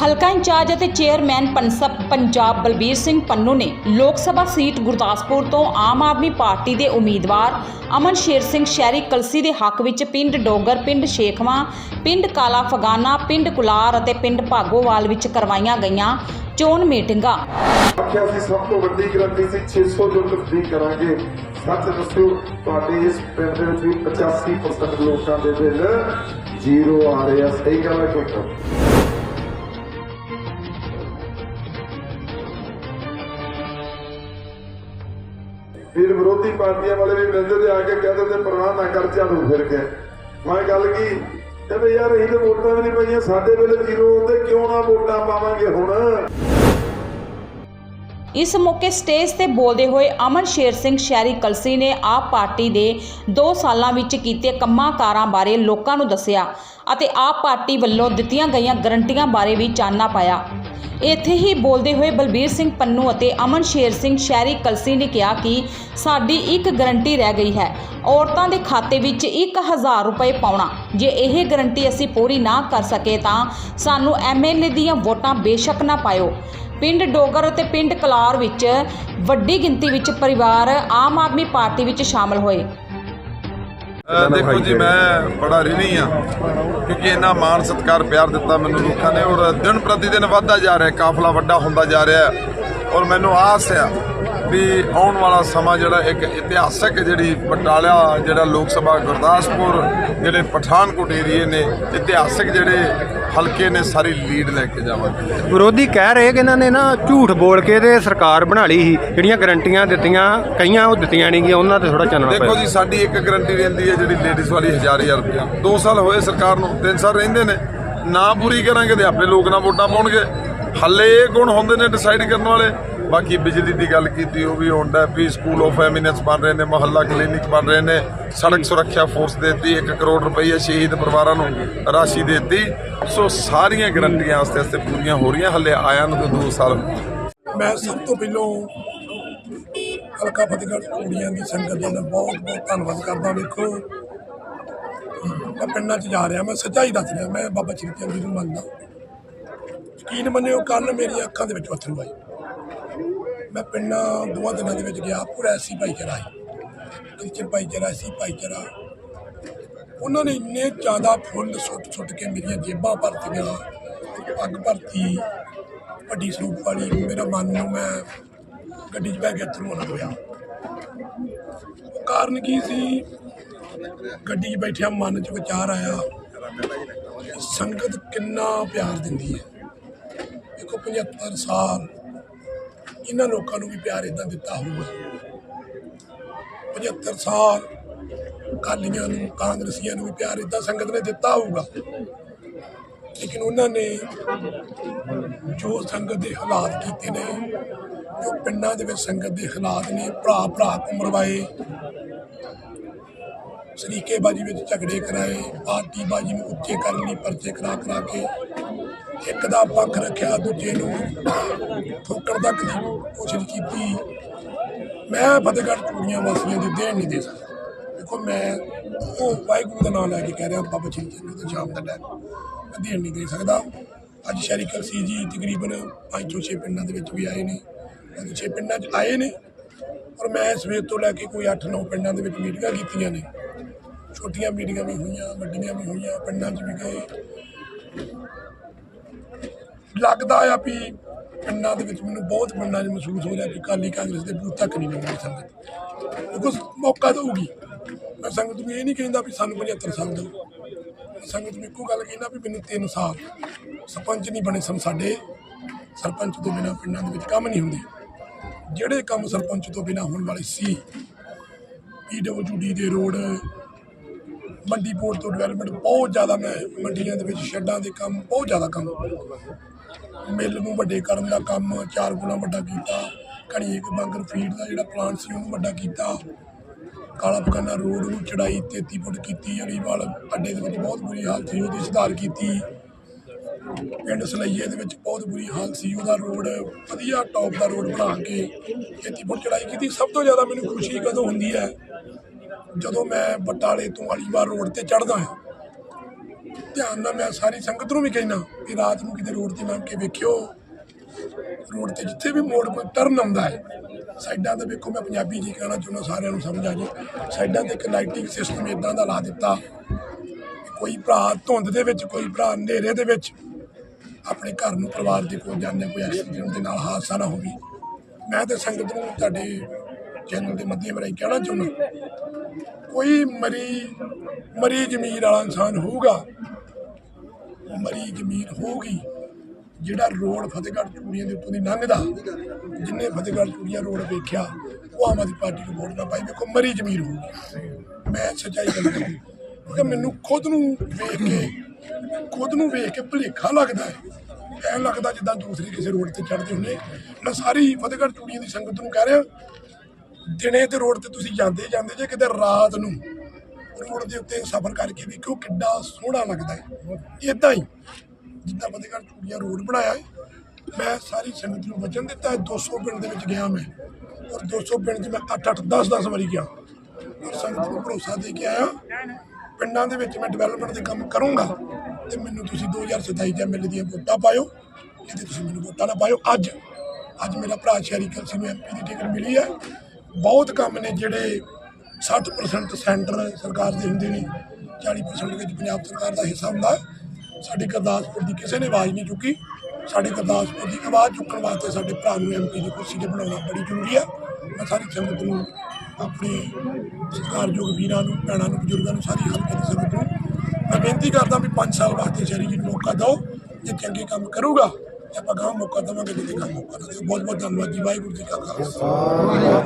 ਹਲਕਾ ਇੰਚਾਰਜ ਅਤੇ ਚੇਅਰਮੈਨ ਪਨਸਪ ਪੰਜਾਬ ਬਲਬੀਰ ਸਿੰਘ ਪੰਨੂ ਨੇ ਲੋਕ ਸਭਾ ਸੀਟ ਗੁਰਦਾਸਪੁਰ ਤੋਂ ਆਮ ਆਦਮੀ ਪਾਰਟੀ ਦੇ ਉਮੀਦਵਾਰ ਅਮਨ ਸ਼ੇਰ ਸਿੰਘ ਸ਼ਹਿਰੀ ਕਲਸੀ ਦੇ ਹੱਕ ਵਿੱਚ ਪਿੰਡ ਡੋਗਰ, ਪਿੰਡ ਸ਼ੇਖਵਾਂ, ਪਿੰਡ ਕਾਲਾ ਫਗਾਨਾ, ਪਿੰਡ ਕੁਲਾਰ ਅਤੇ ਪਿੰਡ ਭਾਗੋਵਾਲ ਵਿੱਚ ਕਰਵਾਈਆਂ ਗਈਆਂ ਚੋਣ ਮੀਟਿੰਗਾਂ। ਆਖਿਆ ਸੀ ਸਭ ਤੋਂ ਵੱਡੀ ਗਰੰਟੀ ਸੀ 600 ਜੋ ਤਸਦੀਕ ਕਰਾਂਗੇ। ਸੱਚ ਦੱਸੋ ਤੁਹਾਡੇ ਇਸ ਪਿੰਡ ਦੇ ਵਿੱਚ 85% ਲੋਕਾਂ ਦੇ ਦਿਲ ਜ਼ੀਰੋ ਆ ਰਹੇ ਆ। ਸਹੀ ਗੱਲ ਹੈ ਕਿਉਂ ਫਿਰ ਵਿਰੋਧੀ ਪਾਰਟੀਆਂ ਵਾਲੇ ਵੀ ਮਿਲਦੇ ਤੇ ਆ ਕੇ ਕਹਿੰਦੇ ਤੇ ਪ੍ਰਵਾਹ ਨਾ ਕਰ ਝਾੜੂ ਫਿਰ ਕੇ। ਮੈਂ ਗੱਲ ਕੀ? ਕਹਿੰਦੇ ਯਾਰ ਇਹ ਤੇ ਵੋਟਾਂ ਵੀ ਨਹੀਂ ਪਈਆਂ, ਸਾਡੇ ਵੇਲੇ ਜ਼ੀਰੋ ਹੁੰਦੇ, ਕਿਉਂ ਨਾ ਵੋਟਾਂ ਪਾਵਾਂਗੇ ਹੁਣ? ਇਸ ਮੌਕੇ ਸਟੇਜ ਤੇ ਬੋਲਦੇ ਹੋਏ ਅਮਨ ਸ਼ੇਰ ਸਿੰਘ ਸ਼ਹਿਰੀ ਕਲਸੀ ਨੇ ਆਪ ਪਾਰਟੀ ਦੇ 2 ਸਾਲਾਂ ਵਿੱਚ ਕੀਤੇ ਕੰਮਾਂ ਕਾਰਾਂ ਬਾਰੇ ਲੋਕਾਂ ਨੂੰ ਦੱਸਿਆ ਅਤੇ ਆਪ ਪਾਰਟੀ ਵੱਲੋਂ ਦਿੱਤੀਆਂ ਗਈਆਂ ਗਰੰਟੀਆਂ ਬਾਰੇ ਵੀ ਚਾਨਣਾ ਪਾਇਆ। ਇੱਥੇ ਹੀ ਬੋਲਦੇ ਹੋਏ ਬਲਬੀਰ ਸਿੰਘ ਪੰਨੂ ਅਤੇ ਅਮਨ ਸ਼ੇਰ ਸਿੰਘ ਸ਼ਹਿਰੀ ਕਲਸੀ ਨੇ ਕਿਹਾ ਕਿ ਸਾਡੀ ਇੱਕ ਗਰੰਟੀ ਰਹਿ ਗਈ ਹੈ। ਔਰਤਾਂ ਦੇ ਖਾਤੇ ਵਿੱਚ 1000 ਰੁਪਏ ਪਾਉਣਾ। ਜੇ ਇਹ ਗਰੰਟੀ ਅਸੀਂ ਪੂਰੀ ਨਾ ਕਰ ਸਕੇ ਤਾਂ ਸਾਨੂੰ ਐਮਐਲਏ ਦੀਆਂ ਵੋਟਾਂ ਬੇਸ਼ੱਕ ਨਾ ਪਾਇਓ। ਪਿੰਡ ਡੋਗਰ ਅਤੇ ਪਿੰਡ ਕਲਾਰ ਵਿੱਚ ਵੱਡੀ ਗਿਣਤੀ ਵਿੱਚ ਪਰਿਵਾਰ ਆਮ ਆਦਮੀ ਪਾਰਟੀ ਵਿੱਚ ਸ਼ਾਮਲ ਹੋਏ। ਦੇਖੋ ਜੀ, ਮੈਂ ਬੜਾ ਰਿਣੀ ਆ ਕਿਉਂਕਿ ਇੰਨਾ ਮਾਣ, ਸਤਿਕਾਰ, ਪਿਆਰ ਦਿੱਤਾ ਮੈਨੂੰ ਲੋਕਾਂ ਨੇ ਔਰ ਦਿਨ ਪ੍ਰਤੀ ਦਿਨ ਵੱਧਦਾ ਜਾ ਰਿਹਾ, ਕਾਫਲਾ ਵੱਡਾ ਹੁੰਦਾ ਜਾ ਰਿਹਾ ਔਰ ਮੈਨੂੰ ਆਸ ਆ ਵੀ ਆਉਣ ਵਾਲਾ ਸਮਾਂ ਜਿਹੜਾ ਇੱਕ ਇਤਿਹਾਸਕ ਜਿਹੜੀ ਬਟਾਲਾ ਜਿਹੜਾ ਲੋਕ ਸਭਾ ਗੁਰਦਾਸਪੁਰ ਜਿਹੜੇ ਪਠਾਨਕੋਟ ਏਰੀਏ ਨੇ ਇਤਿਹਾਸਕ ਜਿਹੜੇ ਹਲਕੇ ਨੇ ਸਾਰੀ ਲੀਡ ਲੈ ਕੇ ਜਾਵਾਂਗੇ। ਵਿਰੋਧੀ ਕਹਿ ਰਹੇ ਕਿ ਇਹਨਾਂ ਨੇ ਨਾ ਝੂਠ ਬੋਲ ਕੇ ਤੇ ਸਰਕਾਰ ਬਣਾ ਲਈ ਸੀ। ਜਿਹੜੀਆਂ ਗਰੰਟੀਆਂ ਦਿੱਤੀਆਂ ਕਈਆਂ ਉਹ ਦਿੱਤੀਆਂ ਨਹੀਂ ਗਈਆਂ ਉਹਨਾਂ ਤੇ ਥੋੜਾ ਚਾਨਣਾ ਦੇਖੋ ਪਿਆ ਜੀ ਸਾਡੀ ਇੱਕ ਗਰੰਟੀ ਰਹਿੰਦੀ ਹੈ ਜਿਹੜੀ ਲੇਡੀਜ਼ ਵਾਲੀ ਹਜ਼ਾਰ ਹਜ਼ਾਰ ਰੁਪਇਆ 2 ਸਾਲ ਹੋਏ ਸਰਕਾਰ ਨੂੰ 3 ਸਾਲ ਰਹਿੰਦੇ ਨੇ। ਨਾ ਪੂਰੀ ਕਰਾਂਗੇ ਤੇ ਆਪੇ ਲੋਕ ਨਾ ਵੋਟਾਂ ਪਾਉਣਗੇ। ਹੱਲੇ ਇਹ ਗੁਣ ਹੁੰਦੇ ਨੇ ਡਿਸਾਈਡ ਕਰਨ ਵਾਲੇ। ਬਾਕੀ ਬਿਜਲੀ ਦੀ ਗੱਲ ਕੀਤੀ, ਉਹ ਵੀ ਹੁੰਦਾ ਵੀ ਸਕੂਲ ਆਫ ਐਮੀਨੈਂਸ ਬਣ ਰਹੇ ਨੇ, ਮੁਹੱਲਾ ਕਲੀਨਿਕ ਬਣ ਰਹੇ ਨੇ। ਸੜਕ ਸੁਰੱਖਿਆ ਫੋਰਸ ਦੇਤੀ 1 ਕਰੋੜ ਰੁਪਏ ਸ਼ਹੀਦ ਪਰਿਵਾਰਾਂ ਨੂੰ ਰਾਸ਼ੀ ਦੇਤੀ। ਸੋ ਸਾਰੀਆਂ ਗਰੰਟੀਆਂ ਆਸਤੇ ਆਸਤੇ ਪੂਰੀਆਂ ਹੋ ਰਹੀਆਂ, ਹੱਲੇ ਆਇਆਂ ਨੂੰ ਤਾਂ 2 ਸਾਲ ਮੈਂ ਸਭ ਤੋਂ ਪਹਿਲਾਂ ਹਲਕਾ ਫਤਿਹਗੜ੍ਹ ਕੁੜੀਆਂ ਦੀ ਸੰਗਤ ਦਾ ਮੈਂ ਬਹੁਤ ਬਹੁਤ ਧੰਨਵਾਦ ਕਰਦਾ, ਵੇਖੋ। ਮੈਂ ਪਿੰਡਾਂ 'ਚ ਜਾ ਰਿਹਾ, ਮੈਂ ਸੱਚਾਈ ਦੱਸ ਰਿਹਾ, ਮੈਂ ਬਾਬਾ ਚਿੰਤਿਆਂ ਜੀ ਨੂੰ ਮੰਨਦਾ। ਯਕੀਨ ਮੰਨਿਓ ਕੱਲ ਮੇਰੀਆਂ ਅੱਖਾਂ ਦੇ ਵਿੱਚ ਅਥਰੂ ਆਏ ਮੈਂ ਪਿੰਡਾਂ, ਦੋਵਾਂ ਦਿਨਾਂ ਦੇ ਵਿੱਚ ਗਿਆ, ਪੂਰਾ ਐਸੀ ਭਾਈਚਾਰਾ ਹੈ ਕ੍ਰਿਸਚਨ ਭਾਈਚਾਰਾ ਐਸੀ ਭਾਈਚਾਰਾ। ਉਹਨਾਂ ਨੇ ਇੰਨੇ ਜ਼ਿਆਦਾ ਫੁੱਲ ਸੁੱਟ ਸੁੱਟ ਕੇ ਮੇਰੀਆਂ ਜੇਬਾਂ ਭਰਤੀਆਂ, ਪੱਗ ਭਰਤੀ, ਵੱਡੀ ਸਰੂਪ ਵਾਲੀ, ਮੇਰਾ ਮਨ ਨੂੰ ਮੈਂ ਗੱਡੀ 'ਚ ਬਹਿ ਕੇ ਅਥਰੂ ਆਉਣਾ ਹੋਇਆ ਉਹ ਕਾਰਨ ਕੀ ਸੀ? ਗੱਡੀ 'ਚ ਬੈਠਿਆ, ਮਨ 'ਚ ਵਿਚਾਰ ਆਇਆ, ਸੰਗਤ ਕਿੰਨਾ ਪਿਆਰ ਦਿੰਦੀ ਹੈ। ਦੇਖੋ 75 ਸਾਲ ਇਹਨਾਂ ਲੋਕਾਂ ਨੂੰ ਵੀ ਪਿਆਰ ਇਦਾਂ ਦਿੱਤਾ ਹੋਊਗਾ। 75 ਸਾਲ ਕਾਲੀਆਂ ਨੂੰ, ਕਾਂਗਰਸੀਆਂ ਨੂੰ ਵੀ ਪਿਆਰ ਇਦਾਂ ਸੰਗਤ ਨੇ ਦਿੱਤਾ ਹੋਊਗਾ। ਲੇਕਿਨ ਉਹਨਾਂ ਨੇ ਜੋ ਸੰਗਤ ਦੇ ਹਾਲਾਤ ਕੀਤੇ ਨੇ, ਜੋ ਪਿੰਡਾਂ ਦੇ ਵਿੱਚ ਸੰਗਤ ਦੇ ਹਾਲਾਤ ਨੇ ਭਰਾ ਭਰਾ ਕੋ ਮਰਵਾਏ ਸਰੀਕੇਬਾਜੀ ਵਿੱਚ ਝਗੜੇ ਕਰਾਏ ਪਾਰਟੀ ਬਾਜੀ ਨੂੰ ਉੱਚੇ ਕਰਨ ਲਈ ਪਰਚੇ ਕਰਾ ਕਰਾ ਕੇ ਇੱਕ ਦਾ ਪੱਖ ਰੱਖਿਆ, ਦੂਜੇ ਨੂੰ ਠੋਕਣ ਤੱਕ ਦੀ ਕੋਸ਼ਿਸ਼ ਕੀਤੀ। ਮੈਂ ਫਤਿਹਗੜ੍ਹ ਚੂੜੀਆਂ ਵਾਸੀਆਂ ਦੀ ਦੇਣ ਨਹੀਂ ਦੇ ਸਕਦਾ। ਦੇਖੋ, ਮੈਂ ਉਹ ਵਾਹਿਗੁਰੂ ਦਾ ਨਾਮ ਲੈ ਕੇ ਕਹਿ ਰਿਹਾ, ਬਾਬਾ ਜੀ ਜੀ ਦਾ ਸ਼ਾਮ ਦਾ ਟਾਈਮ ਮੈਂ ਦੇਣ ਨਹੀਂ ਦੇ ਸਕਦਾ। ਅੱਜ ਸ਼ਹਿਰੀ ਕਲਸੀ ਜੀ ਤਕਰੀਬਨ ਪੰਜ ਤੋਂ ਛੇ ਪਿੰਡਾਂ ਦੇ ਵਿੱਚ ਵੀ ਆਏ ਨੇ। ਪੰਜ ਛੇ ਪਿੰਡਾਂ 'ਚ ਆਏ ਨੇ। ਔਰ ਮੈਂ ਸਵੇਰ ਤੋਂ ਲੈ ਕੇ ਕੋਈ 8-9 ਪਿੰਡਾਂ ਦੇ ਵਿੱਚ ਮੀਟਿੰਗਾਂ ਕੀਤੀਆਂ ਨੇ। ਛੋਟੀਆਂ ਮੀਟਿੰਗਾਂ ਵੀ ਹੋਈਆਂ, ਵੱਡੀਆਂ ਵੀ ਹੋਈਆਂ, ਪਿੰਡਾਂ 'ਚ ਵੀ ਗਏ। ਲੱਗਦਾ ਆ ਵੀ ਪਿੰਡਾਂ ਦੇ ਵਿੱਚ ਮੈਨੂੰ ਬਹੁਤ ਪਿੰਡਾਂ 'ਚ ਮਹਿਸੂਸ ਹੋ ਰਿਹਾ ਕਿ ਕਾਲੀ ਕਾਂਗਰਸ ਦੇ ਬੂਥ ਤੱਕ ਨਹੀਂ ਲੰਘੀ ਸੰਗਤ ਦੇਖੋ, ਮੌਕਾ ਦਊਗੀ ਮੈਂ ਸੰਗਤ ਨੂੰ ਇਹ ਨਹੀਂ ਕਹਿੰਦਾ ਵੀ ਸਾਨੂੰ 75 ਸਾਲ ਦਿਓ। ਸੰਗਤ ਨੂੰ ਇੱਕੋ ਗੱਲ ਕਹਿੰਦਾ ਵੀ ਮੈਨੂੰ 3 ਸਾਲ ਸਰਪੰਚ ਨਹੀਂ ਬਣੇ ਸਨ ਸਾਡੇ। ਸਰਪੰਚ ਤੋਂ ਬਿਨਾਂ ਪਿੰਡਾਂ ਦੇ ਵਿੱਚ ਕੰਮ ਨਹੀਂ ਹੁੰਦੇ। ਜਿਹੜੇ ਕੰਮ ਸਰਪੰਚ ਤੋਂ ਬਿਨਾਂ ਹੋਣ ਵਾਲੇ ਸੀ ਪੀਡਬਲਯੂਡੀ ਦੇ ਰੋਡ ਮੰਡੀ ਬੋਰਡ ਤੋਂ ਡਿਵੈਲਪਮੈਂਟ ਬਹੁਤ ਜ਼ਿਆਦਾ ਮੈਂ ਮੰਡੀਆਂ ਦੇ ਵਿੱਚ, ਸ਼ੈੱਡਾਂ ਦੇ ਕੰਮ ਬਹੁਤ ਜ਼ਿਆਦਾ ਕੰਮ ਮਿੱਲ ਨੂੰ ਵੱਡੇ ਕਰਨ ਦਾ ਕੰਮ, ਚਾਰ ਗੁਣਾ ਵੱਡਾ ਕੀਤਾ ਘਣੀ ਇੱਕ ਬੰਗਰ ਫੀਡ ਦਾ ਜਿਹੜਾ ਪਲਾਂਟ ਸੀ ਉਹਨੂੰ ਵੱਡਾ ਕੀਤਾ। ਕਾਲਾ ਪਕਾਨਾ ਰੋਡ ਨੂੰ ਚੜਾਈ 33 ਫੁੱਟ ਕੀਤੀ ਅਲੀਵਾਲ ਅੱਡੇ ਦੇ ਵਿੱਚ ਬਹੁਤ ਬੁਰੀ ਹਾਲਤ ਸੀ, ਉਹਦੀ ਸੁਧਾਰ ਕੀਤੀ। ਪਿੰਡ ਸਲਈਏ ਦੇ ਵਿੱਚ ਬਹੁਤ ਬੁਰੀ ਹਾਲਤ ਸੀ, ਉਹਦਾ ਰੋਡ ਵਧੀਆ ਟੌਪ ਦਾ ਰੋਡ ਬਣਾ ਕੇ 33 ਫੁੱਟ ਚੜਾਈ ਕੀਤੀ। ਸਭ ਤੋਂ ਜ਼ਿਆਦਾ ਮੈਨੂੰ ਖੁਸ਼ੀ ਕਦੋਂ ਹੁੰਦੀ ਹੈ ਜਦੋਂ ਮੈਂ ਬਟਾਲੇ ਤੋਂ ਅਲੀਵਾਲ ਰੋਡ ਤੇ ਚੜ੍ਹਦਾ ਹਾਂ, ਧਿਆਨ ਨਾਲ ਮੈਂ ਸਾਰੀ ਸੰਗਤ ਨੂੰ ਵੀ ਕਹਿਣਾ ਕਿ ਰਾਤ ਨੂੰ ਕਿਤੇ ਰੋਡ ਤੇ ਲੰਘ ਕੇ ਵੇਖਿਓ। ਰੋਡ ਤੇ ਜਿੱਥੇ ਵੀ ਮੋੜ ਕੋਈ ਟਰਨ ਆਉਂਦਾ ਹੈ, ਸਾਈਡਾਂ ਤੇ ਵੇਖੋ ਮੈਂ ਪੰਜਾਬੀ ਜੀ ਕਹਿਣਾ ਚਾਹੁੰਦਾ ਸਾਰਿਆਂ ਨੂੰ ਸਮਝ ਆ ਜੇ। ਸਾਈਡਾਂ ਤੇ ਇੱਕ ਲਾਈਟਿੰਗ ਸਿਸਟਮ ਇਦਾਂ ਦਾ ਲਾ ਦਿੱਤਾ ਕੋਈ ਭਰਾ ਧੁੰਦ ਦੇ ਵਿੱਚ, ਕੋਈ ਭਰਾ ਹਨੇਰੇ ਦੇ ਵਿੱਚ ਆਪਣੇ ਘਰ ਨੂੰ ਪਰਿਵਾਰ ਦੇ ਕੋਲ ਜਾਂਦੇ ਕੋਈ ਐਕਸੀਡੈਂਟ ਦੇ ਨਾਲ ਹਾਦਸਾ ਨਾ ਹੋਵੇ। ਮੈਂ ਤੇ ਸੰਗਤ ਨੂੰ ਤੁਹਾਡੇ ਚੈਨਲ ਦੇ ਮਾਧਿਅਮ ਰਾਹੀਂ ਕਹਿਣਾ ਚਾਹੁੰਦਾ ਕੋਈ ਮਰੀ ਮਰੀ ਜ਼ਮੀਰ ਵਾਲਾ ਇਨਸਾਨ ਹੋਊਗਾ? ਮਰੀ ਜ਼ਮੀਰ ਹੋਊਗੀ, ਜਿਹੜਾ ਰੋਡ ਫਤਿਹਗੜ੍ਹ ਚੂੜੀਆਂ ਦੇ ਉੱਤੋਂ ਦੀ ਲੰਘਦਾ, ਜਿੰਨੇ ਫਤਿਹਗੜ੍ਹ ਚੂੜੀਆਂ ਰੋਡ ਵੇਖਿਆ, ਉਹ ਆਮ ਆਦਮੀ ਪਾਰਟੀ ਨੂੰ ਵੋਟ ਨਾ ਪਾਈ, ਵੇਖੋ ਮਰੀ ਜ਼ਮੀਰ ਹੋਊਗੀ। ਮੈਂ ਸੱਚਾਈ ਗੱਲ ਕਰਾਂ ਕਿਉਂਕਿ ਮੈਨੂੰ ਖੁਦ ਨੂੰ ਵੇਖ ਕੇ, ਖੁਦ ਨੂੰ ਵੇਖ ਕੇ ਭੁਲੇਖਾ ਲੱਗਦਾ ਹੈ। ਐਂ ਲੱਗਦਾ ਜਿੱਦਾਂ ਦੂਸਰੇ ਕਿਸੇ ਰੋਡ ਤੇ ਚੜ੍ਹਦੇ ਹੁੰਦੇ, ਮੈਂ ਸਾਰੀ ਫਤਿਹਗੜ੍ਹ ਚੂੜੀਆਂ ਦੀ ਸੰਗਤ ਨੂੰ ਕਹਿ ਰਿਹਾ ਦਿਨੇ ਤੇ ਰੋਡ ਤੇ ਤੁਸੀਂ ਜਾਂਦੇ ਜਾਂਦੇ ਜੇ ਕਿਤੇ ਰਾਤ ਨੂੰ ਰੋਡ ਦੇ ਉੱਤੇ ਸਫ਼ਰ ਕਰਕੇ ਵੇਖੋ ਕਿੱਡਾ ਸੋਹਣਾ ਲੱਗਦਾ ਹੈ। ਇਦਾਂ ਹੀ ਜਿੱਦਾਂ ਫਤਿਹਗੜ੍ਹ ਚੂੜੀਆਂ ਰੋਡ ਬਣਾਇਆ ਹੈ, ਮੈਂ ਸਾਰੀ ਸੰਗਤ ਨੂੰ ਵਚਨ ਦਿੱਤਾ ਹੈ 200 ਪਿੰਡ ਦੇ ਵਿੱਚ ਗਿਆ ਮੈਂ ਔਰ 200 ਪਿੰਡ 'ਚ ਮੈਂ 8 8 10 10 ਵਾਰੀ ਗਿਆ ਔਰ ਸੰਗਤ ਨੂੰ ਭਰੋਸਾ ਦੇ ਕੇ ਆਇਆ, ਪਿੰਡਾਂ ਦੇ ਵਿੱਚ ਮੈਂ ਡਿਵੈਲਪਮੈਂਟ ਦੇ ਕੰਮ ਕਰੂੰਗਾ ਤੇ ਮੈਨੂੰ ਤੁਸੀਂ 2027 ਚ ਐਮਐਲਏ ਦੀਆਂ ਵੋਟਾਂ ਪਾਇਓ ਨਹੀਂ ਤੁਸੀਂ ਮੈਨੂੰ ਵੋਟਾਂ ਨਾ ਪਾਇਓ। ਅੱਜ ਅੱਜ ਮੇਰਾ ਭਰਾ ਸ਼ਹਿਰੀ ਕਲਸੀ ਨੂੰ ਐਮਪੀ ਦੀ ਟਿਕਟ ਮਿਲੀ ਹੈ। ਬਹੁਤ ਕੰਮ ਨੇ ਜਿਹੜੇ 60% ਸੈਂਟਰ ਸਰਕਾਰ ਦੇ ਹੁੰਦੇ ਨੇ 40% ਵਿੱਚ ਪੰਜਾਬ ਸਰਕਾਰ ਦਾ ਹਿੱਸਾ ਹੁੰਦਾ। ਹੈ ਸਾਡੇ ਗੁਰਦਾਸਪੁਰ ਦੀ ਕਿਸੇ ਨੇ ਆਵਾਜ਼ ਨਹੀਂ ਚੁੱਕੀ। ਸਾਡੇ ਗੁਰਦਾਸਪੁਰ ਦੀ ਆਵਾਜ਼ ਚੁੱਕਣ ਵਾਸਤੇ ਸਾਡੇ ਭਰਾ ਨੂੰ ਐਮਪੀ ਦੀ ਕੁਰਸੀ ਤੇ ਬਣਾਉਣਾ ਬੜੀ ਜ਼ਰੂਰੀ ਆ। ਮੈਂ ਸਾਰੀ ਸੰਗਤ ਨੂੰ, ਆਪਣੇ ਸਤਿਕਾਰਯੋਗ ਵੀਰਾਂ ਨੂੰ, ਭੈਣਾਂ ਨੂੰ, ਬਜ਼ੁਰਗਾਂ ਨੂੰ ਸਾਰੀ ਹਲਕੇ ਦੀ ਸੰਗਤ ਨੂੰ। ਮੈਂ ਬੇਨਤੀ ਕਰਦਾ ਵੀ 5 ਸਾਲ ਵਾਸਤੇ ਸ਼ਹਿਰੀ ਜੀ ਨੂੰ ਮੌਕਾ ਦਿਓ ਜੇ ਚੰਗੇ ਕੰਮ ਕਰੂਗਾ। ਤੇ ਆਪਾਂ ਗਾਂ ਮੌਕਾ ਦੇਵਾਂਗੇ ਜੇ ਕੰਮ ਮੌਕਾ ਨਾ ਬਹੁਤ ਬਹੁਤ ਧੰਨਵਾਦ ਜੀ, ਵਾਹਿਗੁਰੂ ਜੀ ਕਾ ਖਾਲਸਾ।